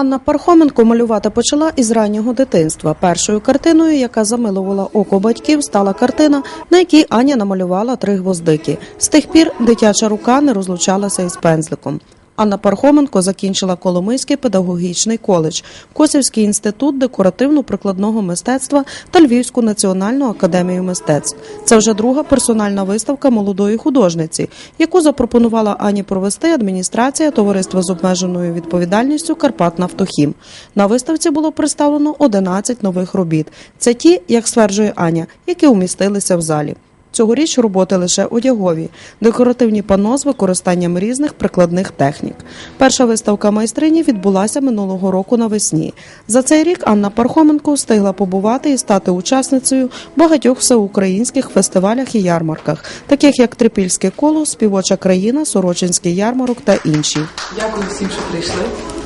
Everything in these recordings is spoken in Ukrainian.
Анна Пархоменко малювати почала із раннього дитинства. Першою картиною, яка замилувала око батьків, стала картина, на якій Аня намалювала три гвоздики. З тих пір дитяча рука не розлучалася із пензликом. Анна Пархоменко закінчила Коломийський педагогічний коледж, Косівський інститут декоративно-прикладного мистецтва та Львівську національну академію мистецтв. Це вже друга персональна виставка молодої художниці, яку запропонувала Ані провести адміністрація товариства з обмеженою відповідальністю Карпат Нафтохім. На виставці було представлено 11 нових робіт. Це ті, як стверджує Аня, які умістилися в залі. Цьогоріч роботи лише одягові, декоративні пано з використанням різних прикладних технік. Перша виставка майстрині відбулася минулого року навесні. За цей рік Анна Пархоменко встигла побувати і стати учасницею багатьох всеукраїнських фестивалях і ярмарках, таких як Трипільське коло, Співоча країна, Сорочинський ярмарок та інші. Дякую всім, що прийшли.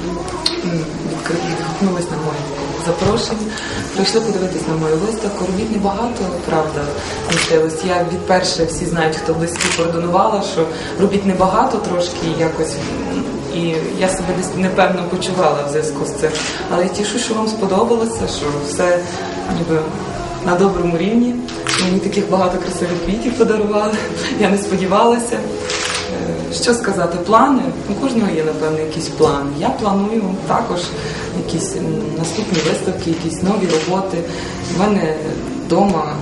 Відгукнулись на моє запрошення. Прийшли подивитись на мою виставку. Робіт небагато, правда, містилось. Я відперше всі знають, хто близько координувала, що робіт небагато трошки якось. І я себе десь непевно почувала в зв'язку з цим. Але я тішу, що вам сподобалося, що все ніби на доброму рівні. Мені таких багато красивих квітів подарували. Я не сподівалася. Що сказати, плани? У кожного є, напевно, якісь плани. Я планую також якісь наступні виставки, якісь нові роботи. У мене вдома,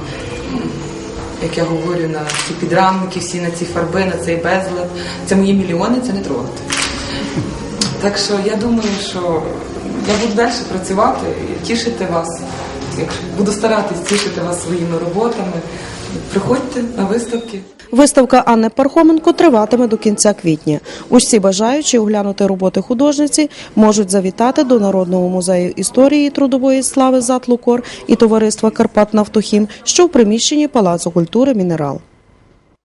як я говорю, на ці підрамники, всі на ці фарби, на цей безлад. Це мої мільйони, це не трогати. Так що я думаю, що я буду далі працювати і тішити вас. Буду старатись тішити вас своїми роботами. Приходьте на виставки. Виставка Анни Пархоменко триватиме до кінця квітня. Усі бажаючі оглянути роботи художниці можуть завітати до Народного музею історії трудової слави «Затлукор» і товариства Карпат Нафтохім, що в приміщенні Палацу культури Мінерал.